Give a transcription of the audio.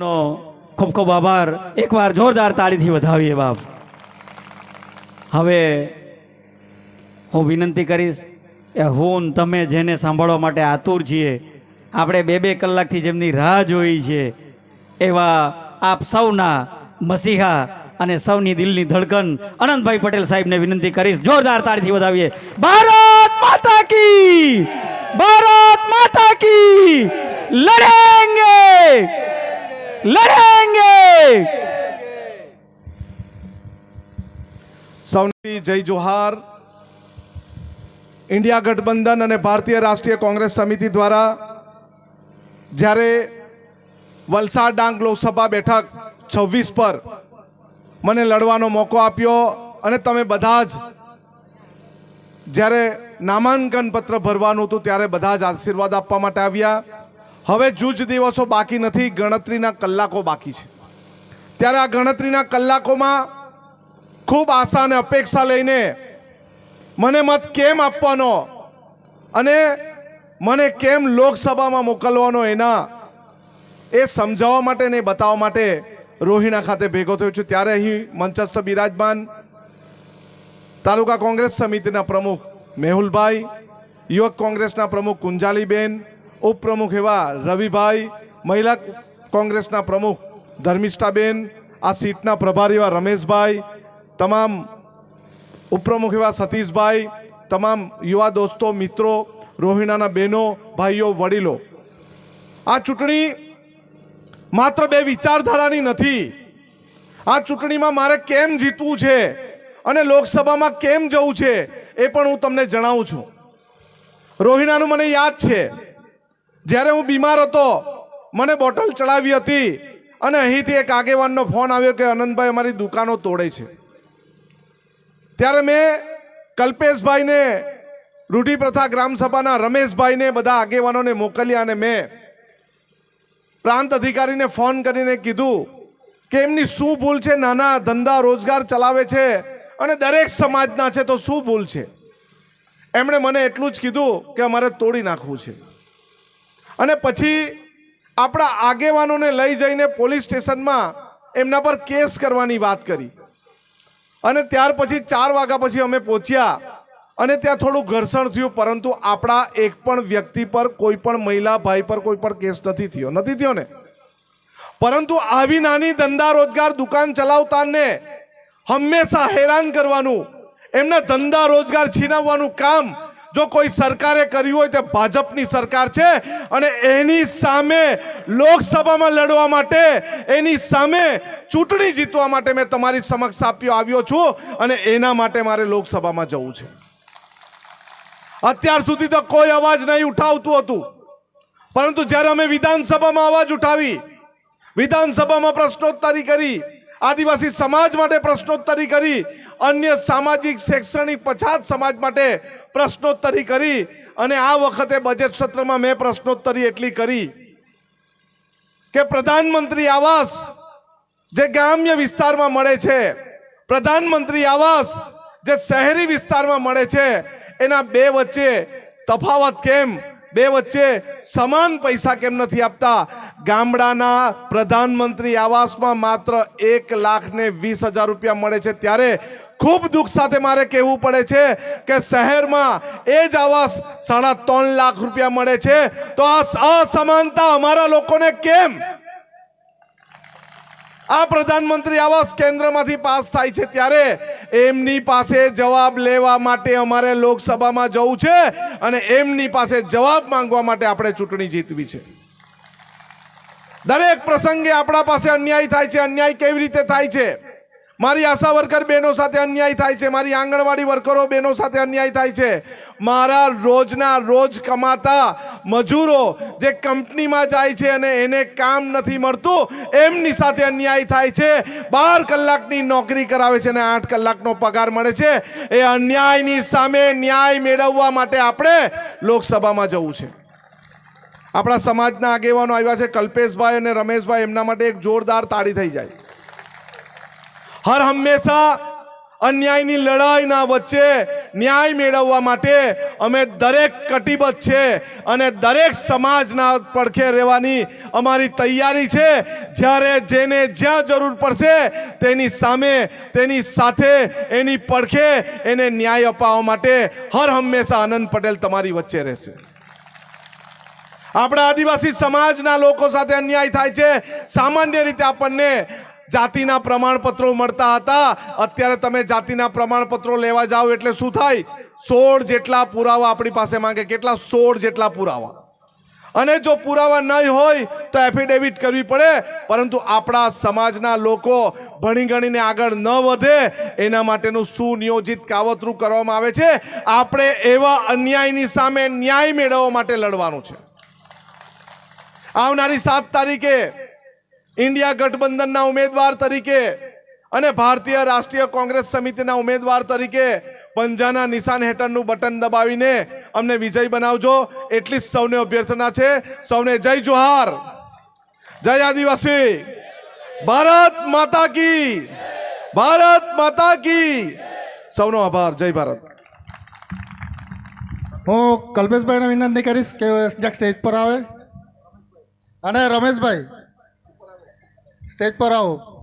નો ખૂબ ખૂબ આભાર. એકવાર જોરદાર તાળીથી વધાવીએ બાપ. હવે હું વિનંતી કરીશ કે હું તમે જેને સાંભળવા માટે આતુર છીએ, આપણે બે બે કલાકથી જેમની રાહ જોઈ છે, એવા આપ સૌના મસીહા અને સૌની દિલની ધડકન અનંતભાઈ પટેલ સાહેબને વિનંતી કરીશ. જોરદાર તાળીથી વધાવીએ. ભારત માતા કી! ભારત માતા કી! લડેંગે લડેંગે! સૌની જય જોહાર. ઇન્ડિયા ગઠબંધન અને ભારતીય રાષ્ટ્રીય કોંગ્રેસ સમિતિ દ્વારા જ્યારે વલસાડ ડાંગ લોકસભા બેઠક છવ્વીસ પર મને લડવાનો મોકો આપ્યો અને તમે બધા જ જ્યારે નામાંકન પત્ર ભરવાનું હતું ત્યારે બધા જ આશીર્વાદ આપવા માટે આવ્યા. હવે જૂજ દિવસો બાકી નથી, ગણતરીના કલાકો બાકી છે. ત્યારે આ ગણતરીના કલાકોમાં ખૂબ આશા અને અપેક્ષા લઈને મને મત કેમ આપવાનો અને મને કેમ લોકસભામાં મોકલવાનો એના એ સમજાવવા માટે ને બતાવવા માટે રોહિણા ખાતે ભેગો થયો છું. ત્યારે અહીં મંચસ્થ બિરાજમાન તાલુકા કોંગ્રેસ સમિતિના પ્રમુખ મેહુલભાઈ, યુવક કોંગ્રેસના પ્રમુખ કુંજાલીબેન ઉપપ્રમુખ એવા રવિભાઈ મહિલા કોંગ્રેસના પ્રમુખ ધર્મિષ્ઠાબેન, આ સીટના પ્રભારી એવા રમેશભાઈ, તમામ ઉપપ્રમુખ એવા સતીશભાઈ, તમામ યુવા દોસ્તો, મિત્રો, રોહિણાના બહેનો, ભાઈઓ, વડીલો. આ ચૂંટણી માત્ર બે વિચારધારાની નથી. આ ચૂંટણીમાં મારે કેમ જીતવું છે અને લોકસભામાં કેમ જવું છે એ પણ હું તમને જણાવું છું. રોહિણાનું મને યાદ છે. જ્યારે હું બીમાર હતો, મને બોટલ ચડાવી હતી અને અહીંથી એક આગેવાનનો ફોન આવ્યો કે, અનંતભાઈ, અમારી દુકાનો તોડે છે. ત્યારે મેં કલ્પેશભાઈને, રૂઢિપ્રથા ગ્રામસભાના રમેશભાઈને બધા આગેવાનોને મોકલ્યા અને મેં પ્રાંત અધિકારીને ફોન કરીને કીધું કે, એમની શું ભૂલ છે? નાના ધંધા રોજગાર ચલાવે છે અને દરેક સમાજના છે, તો શું ભૂલ છે? એમણે મને એટલું જ કીધું કે, અમારે તોડી નાખવું છે. અને પછી આપણા આગેવાનોને લઈ જઈને પોલીસ સ્ટેશનમાં એમના પર કેસ કરવાની વાત કરી. અને ત્યાર પછી ચાર વાગ્યા પછી અમે પહોંચ્યા અને ત્યાં થોડું ઘર્ષણ થયું, પરંતુ આપણા એક પણ વ્યક્તિ પર, કોઈ પણ મહિલા ભાઈ પર કોઈ પણ કેસ નથી થયો. નથી થયો ને? પરંતુ આવી નાની ધંધા રોજગાર દુકાન ચલાવતાને હંમેશા હેરાન કરવાનું, એમના ધંધા રોજગાર છીનાવવાનું કામ જો કોઈ સરકારે કર્યું હોય તે ભાજપની સરકાર છે અને એની સામે લોકસભામાં લડવા માટે, એની સામે ચૂંટણી જીતવા માટે મેં તમારી સમક્ષ આપ્યો આવ્યો છું અને એના માટે મારે લોકસભામાં જવું છે. અત્યાર સુધી તો કોઈ અવાજ નહીં ઉઠાવતું હતું. પરંતુ જ્યારે અમે વિધાનસભામાં અવાજ ઉઠાવી, વિધાનસભામાં પ્રશ્નોત્તરી કરી આદિવાસી સમાજ માટે પ્રશ્નોત્તરી કરી, અન્ય સામાજિક શૈક્ષણિક પછાત સમાજ માટે પ્રશ્નોત્તરી કરી, અને આ વખતે બજેટ સત્રમાં મેં પ્રશ્નોત્તરી એટલી કરી કે પ્રધાનમંત્રી આવાસ જે ગ્રામ્ય વિસ્તારમાં મળે છે, પ્રધાનમંત્રી આવાસ જે શહેરી વિસ્તારમાં મળે છે, એના બે વચ્ચે તફાવત કેમ? બે વચ્ચે સમાન પૈસા કેમ નથી આપતા? ગામડાના પ્રધાનમંત્રી આવાસમાં માત્ર એક લાખ ને વીસ હજાર રૂપિયા મળે છે. ત્યારે ખૂબ દુઃખ સાથે મારે કહેવું પડે છે કે શહેરમાં એ જ આવાસ સાડા ત્રણ લાખ રૂપિયા મળે છે. તો આ અસમાનતા અમારા લોકોને કેમ? આ પ્રધાનમંત્રી આવાસ કેન્દ્રમાંથી પાસ થાય છે ત્યારે એમની પાસે જવાબ લેવા માટે અમારે લોકસભામાં જવું છે અને એમની પાસે જવાબ માંગવા માટે આપણે ચૂંટણી જીતવી છે. દરેક પ્રસંગે આપણા પાસે અન્યાય થાય છે. અન્યાય કેવી રીતે થાય છે? મારી આશા વર્કર બહેનો સાથે અન્યાય થાય છે. મારી આંગણવાડી વર્કરો બહેનો સાથે અન્યાય થાય છે. મારા રોજના રોજ કમાતા મજૂરો જે કંપનીમાં જાય છે અને એને કામ નથી મળતું, એમની સાથે અન્યાય થાય છે. બાર કલાકની નોકરી કરાવે છે અને આઠ કલાકનો પગાર મળે છે. એ અન્યાયની સામે ન્યાય મેળવવા માટે આપણે લોકસભામાં જવું છે. આપણા સમાજના આગેવાનો આવ્યા છે. કલ્પેશભાઈ અને રમેશભાઈ, એમના માટે એક જોરદાર તાળી થઈ જાય. હર હંમેશા અન્યાયની લડાઈના વચ્ચે ન્યાય મેળવવા માટે અમે દરેક કટિબદ્ધ છે અને દરેક સમાજના પડખે રહેવાની અમારી તૈયારી છે. જ્યારે જેને જ્યાં જરૂર પડશે તેની સામે, તેની સાથે, એની પડખે એને ન્યાય અપાવવા માટે હર હંમેશા આનંદ પટેલ તમારી વચ્ચે રહેશે. આપણા આદિવાસી સમાજના લોકો સાથે અન્યાય થાય છે. સામાન્ય રીતે આપણને જાતિના પ્રમાણપત્રો મળતા હતા. અત્યારે તમે જાતિના પ્રમાણપત્રો લેવા જાઓ એટલે શું થાય? સોળ જેટલા પુરાવા આપણી પાસે માંગે. કેટલા? સોળ જેટલા પુરાવા. અને જો પુરાવા નહીં હોય તો એફિડેવિટ કરવી પડે. પરંતુ આપણા સમાજના લોકો ભણી ગણીને આગળ ન વધે. એના માટેનું સુનિયોજિત કાવતરું કરવામાં આવે છે. આપણે એવા અન્યાયની સામે ન્યાય મેળવવા માટે લડવાનું છે. આવનારી સાત તારીખે ઇન્ડિયા ગઠબંધનના ઉમેદવાર તરીકે અને ભારતીય રાષ્ટ્રીય કોંગ્રેસ સમિતિના ઉમેદવાર તરીકે પંજાના નિશાન હેઠળનું બટન દબાવીને અમને વિજય બનાવજો. એટલી જ સૌને અભ્યર્થના છે. સૌને જય જોહાર. જય આદિવાસી. ભારત માતા કી. ભારત માતા કી. સૌનો આભાર. જય ભારત. હું કલ્પેશભાઈને વિનંતી કરીશ કે સ્ટેજ પર આવે. અને રમેશભાઈ સ્ટેજ પર આવો